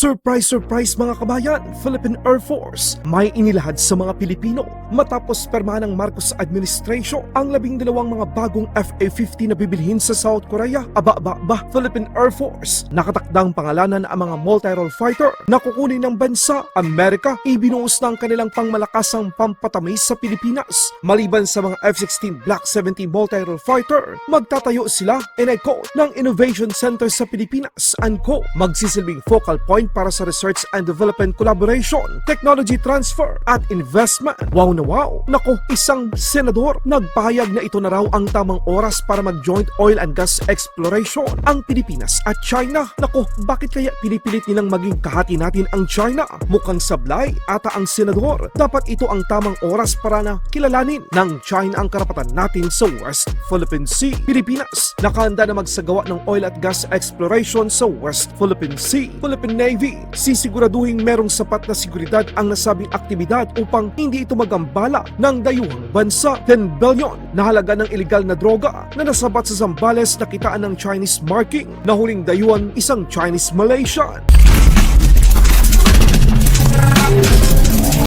Surprise, surprise mga kabayan! Philippine Air Force may inilahad sa mga Pilipino matapos perma ng Marcos Administration ang labing dalawang mga bagong FA-50 na bibilhin sa South Korea. Aba, aba, aba, Philippine Air Force nakatakdang pangalanan ang mga multi-role fighter na kukunin ng bansa. Amerika, ibinuos ng kanilang pangmalakasang pampatamis sa Pilipinas. Maliban sa mga F-16 Block 70 multi-role fighter, magtatayo sila, and I quote, ng Innovation Center sa Pilipinas, and co, magsisilbing focal point para sa research and development collaboration, technology transfer, at investment. Wow na wow! Nako, isang senador nagpahayag na ito na raw ang tamang oras para mag-joint oil and gas exploration ang Pilipinas at China. Nako, bakit kaya pinipilit nilang maging kahati natin ang China? Mukhang sablay ata ang senador. Dapat ito ang tamang oras para na kilalanin ng China ang karapatan natin sa West Philippine Sea. Pilipinas, nakahanda na magsagawa ng oil at gas exploration sa West Philippine Sea. Philippine Navy, sisiguraduhin merong sapat na seguridad ang nasabing aktibidad upang hindi ito magambala ng dayuhang bansa. 10 billion na halaga ng illegal na droga na nasabat sa Zambales na kitaan ng Chinese marking. Nahuling dayuhan isang Chinese Malaysian.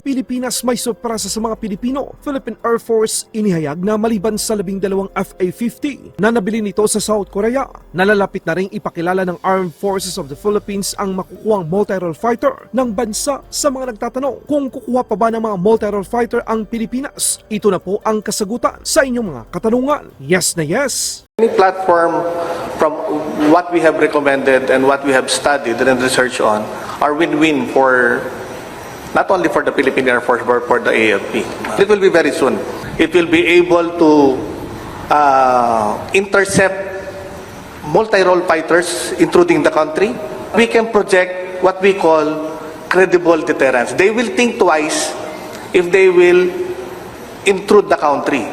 Pilipinas may sorpresa sa mga Pilipino. Philippine Air Force inihayag na maliban sa labing dalawang FA-50 na nabili nito sa South Korea, nalalapit na rin ipakilala ng Armed Forces of the Philippines ang makukuhang multi-role fighter ng bansa sa mga nagtatanong kung kukuha pa ba ng mga multi-role fighter ang Pilipinas. Ito na po ang kasagutan sa inyong mga katanungan. Yes na yes! Any platform from what we have recommended and what we have studied and researched on are win-win for not only for the Philippine Air Force but for the AFP. It will be very soon. It will be able to uh, intercept multi-role fighters intruding the country. We can project what we call credible deterrence. They will think twice if they will intrude the country.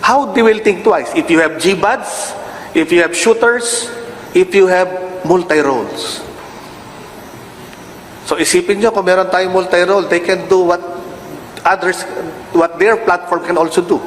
How they will think twice? If you have G-BADs, if you have shooters, if you have multi-roles. So isipin nyo, kung meron tayong multi-role, they can do what others, what their platform can also do.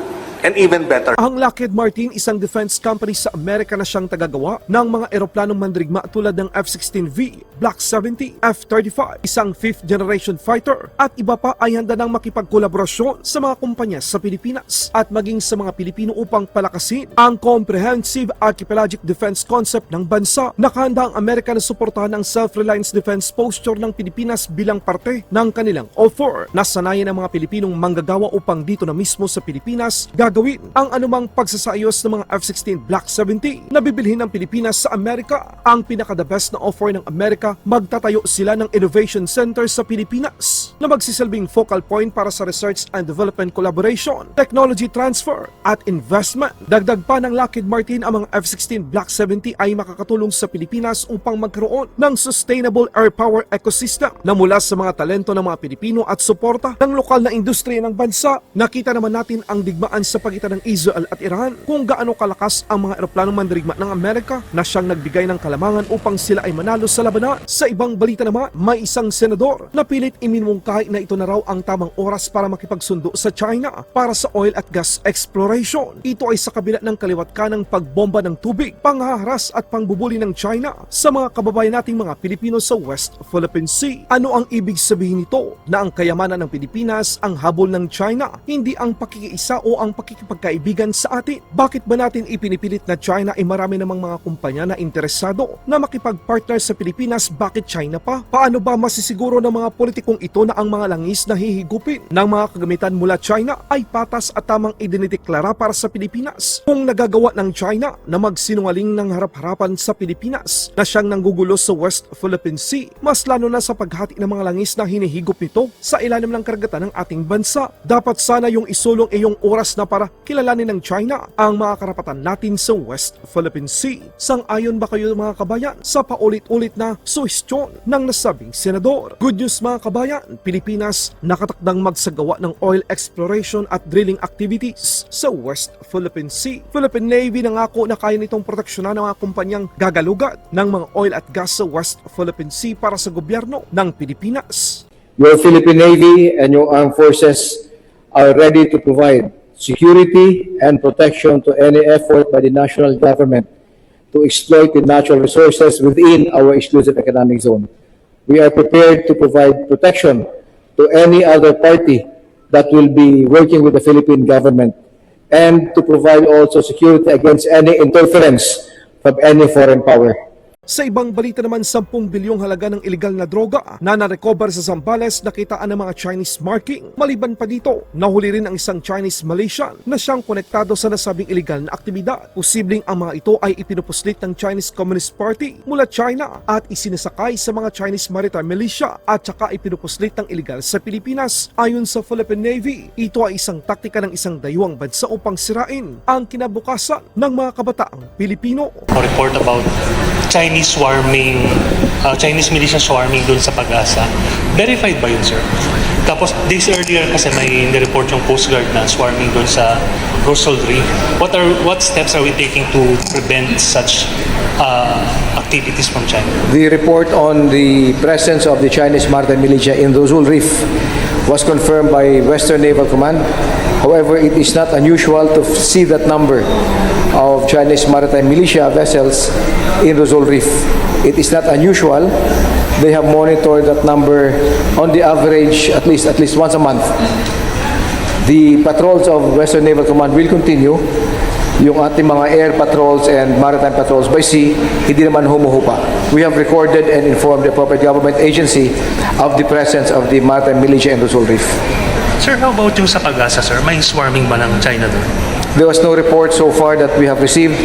And even better. Ang Lockheed Martin, isang defense company sa Amerika na siyang tagagawa ng mga eroplanong mandirigma tulad ng F-16V, Block 70, F-35, isang fifth generation fighter at iba pa ay handa ng makipagkolaborasyon sa mga kumpanya sa Pilipinas at maging sa mga Pilipino upang palakasin ang comprehensive archipelagic defense concept ng bansa. Nakahanda ang Amerika na suportahan ang self-reliance defense posture ng Pilipinas bilang parte ng kanilang offer. Nasanayan ang mga Pilipinong manggagawa upang dito na mismo sa Pilipinas gagawin ang anumang pagsasayos ng mga F-16 Block 70 na bibilhin ng Pilipinas sa Amerika. Ang pinaka-the best na offer ng Amerika, magtatayo sila ng Innovation Center sa Pilipinas na magsisilbing focal point para sa research and development collaboration, technology transfer at investment. Dagdag pa ng Lockheed Martin ang mga F-16 Block 70 ay makakatulong sa Pilipinas upang magkaroon ng sustainable air power ecosystem na mula sa mga talento ng mga Pilipino at suporta ng lokal na industriya ng bansa. Nakita naman natin ang digmaan sa pagitan ng Israel at Iran kung gaano kalakas ang mga eroplanong mandirigma ng Amerika na siyang nagbigay ng kalamangan upang sila ay manalo sa labanan. Sa ibang balita naman, may isang senador na pilit iminumungkahi na ito na raw ang tamang oras para makipagsundo sa China para sa oil at gas exploration. Ito ay sa kabila ng kaliwat ka ng pagbomba ng tubig, panghaharas at pangbubuli ng China sa mga kababayan nating mga Pilipino sa West Philippine Sea. Ano ang ibig sabihin nito? Na ang kayamanan ng Pilipinas ang habol ng China, hindi ang pakikiisa o ang pakikipagkaibigan sa atin. Bakit ba natin ipinipilit na China ay marami namang mga kumpanya na interesado na makipagpartner sa Pilipinas? Bakit China pa? Paano ba masisiguro ng mga politikong ito na ang mga langis na hihigupin ng mga kagamitan mula China ay patas at tamang idinideklara para sa Pilipinas? Kung nagagawa ng China na magsinungaling ng harap-harapan sa Pilipinas na siyang nanggugulo sa West Philippine Sea, mas lalo na sa paghati ng mga langis na hinihigop nito sa ilalim ng karagatan ng ating bansa. Dapat sana yung isulong iyong oras na para kilalanin ng China ang mga karapatan natin sa West Philippine Sea. Sang-ayon ba kayo mga kabayan sa paulit-ulit na suhestyon ng nasabing senador? Good news mga kabayan, Pilipinas nakatakdang magsagawa ng oil exploration at drilling activities sa West Philippine Sea. Philippine Navy nangako na kaya nitong proteksyonan ng mga kumpanyang gagalugad ng mga oil at gas sa West Philippine Sea para sa gobyerno ng Pilipinas. Your Philippine Navy and your armed forces are ready to provide security and protection to any effort by the national government to exploit the natural resources within our exclusive economic zone. We are prepared to provide protection to any other party that will be working with the Philippine government and to provide also security against any interference from any foreign power. Sa ibang balita naman, 10 bilyong halaga ng illegal na droga na narecover sa Zambales nakitaan ng mga Chinese marking. Maliban pa dito, nahuli rin ang isang Chinese Malaysian na siyang konektado sa nasabing illegal na aktibidad. Posibleng ang mga ito ay ipinupuslit ng Chinese Communist Party mula China at isinasakay sa mga Chinese Maritime Militia at saka ipinupuslit ng illegal sa Pilipinas. Ayon sa Philippine Navy, ito ay isang taktika ng isang dayuang bansa upang sirain ang kinabukasan ng mga kabataang Pilipino. report about Chinese swarming, uh, Chinese militia swarming doon sa Pag-asa. Verified ba yun, sir? Tapos, days earlier kasi may report yung Coast Guard na swarming doon sa Rosal Reef. What are what steps are we taking to prevent such uh, activities from China? The report on the presence of the Chinese maritime militia in Rosul Reef was confirmed by Western Naval Command. However, it is not unusual to see that number of Chinese maritime militia vessels in Rosul Reef. It is not unusual. They have monitored that number on the average at least at least once a month. The patrols of Western Naval Command will continue. Yung ating mga air patrols and maritime patrols by sea, hindi naman humuhupa. We have recorded and informed the appropriate government agency of the presence of the maritime militia in Rosal Reef. Sir, how about yung sa Pag-asa, sir? May swarming ba ng China doon? There was no report so far that we have received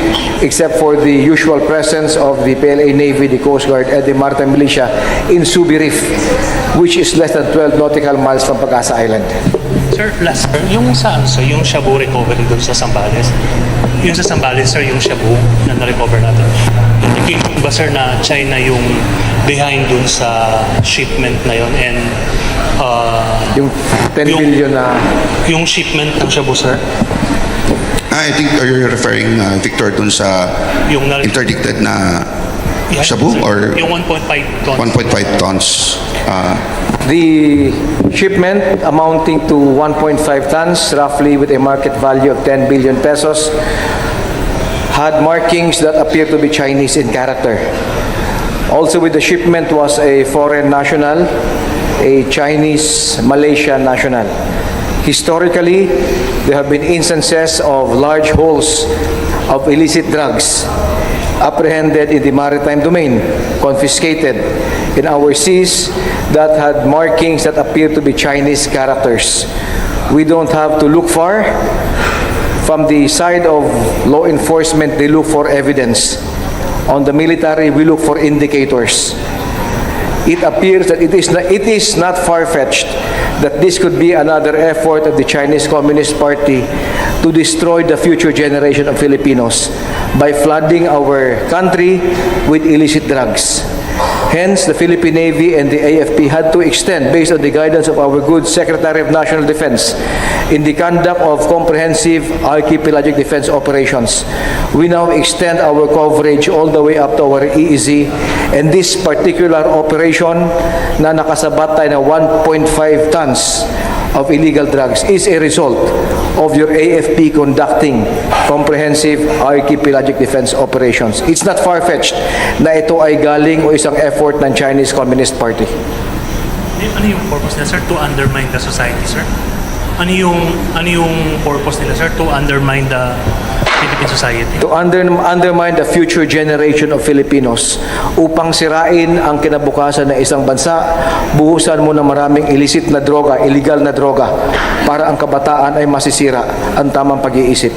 except for the usual presence of the PLA Navy, the Coast Guard, and the Maritime Militia in Subi Reef, which is less than 12 nautical miles from Pag-asa Island. Sir, last, sir, yung sa sir, yung Shabu recovery doon sa Sambales, yung sa Sambales, sir, yung Shabu na na-recover natin, indicate ba, sir, na China yung behind doon sa shipment na yon and uh, Yung 10 Yung- billion na yung shipment ng Shabu, sir, I think are you referring, uh, Victor, dun sa yung na- interdicted na Yeah, shabu sir. or yung 1.5 ton. 1.5 tons? Uh, The shipment amounting to 1.5 tons, roughly with a market value of 10 billion pesos, had markings that appear to be Chinese in character. Also with the shipment was a foreign national, a Chinese Malaysian national. Historically, there have been instances of large holes of illicit drugs apprehended in the maritime domain, confiscated in our seas that had markings that appear to be Chinese characters. We don't have to look far. From the side of law enforcement, they look for evidence. On the military, we look for indicators. It appears that it is not, it is not far-fetched that this could be another effort of the Chinese Communist Party to destroy the future generation of Filipinos by flooding our country with illicit drugs. Hence, the Philippine Navy and the AFP had to extend, based on the guidance of our good Secretary of National Defense, in the conduct of comprehensive archipelagic defense operations. We now extend our coverage all the way up to our EEZ, and this particular operation na nakasabat tayo na 1.5 tons of illegal drugs is a result of your AFP conducting comprehensive archipelagic defense operations. It's not far-fetched na ito ay galing o isang effort ng Chinese Communist Party. Ano yung purpose nila, sir? To undermine the society, sir? Ano yung, ano yung purpose nila, sir? To undermine the Philippine society? to under, undermine the future generation of Filipinos upang sirain ang kinabukasan ng isang bansa, buhusan mo ng maraming illicit na droga, illegal na droga, para ang kabataan ay masisira ang tamang pag-iisip.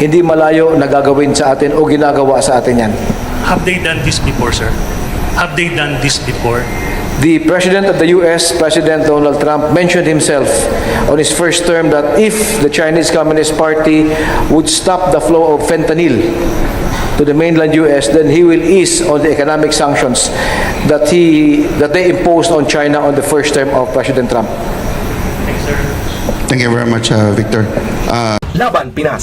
Hindi malayo na gagawin sa atin o ginagawa sa atin yan. Have they done this before, sir? Have they done this before? The President of the U.S., President Donald Trump, mentioned himself on his first term that if the Chinese Communist Party would stop the flow of fentanyl to the mainland U.S., then he will ease on the economic sanctions that he that they imposed on China on the first term of President Trump. Thank you very much, uh, Victor. Uh, Laban Pinas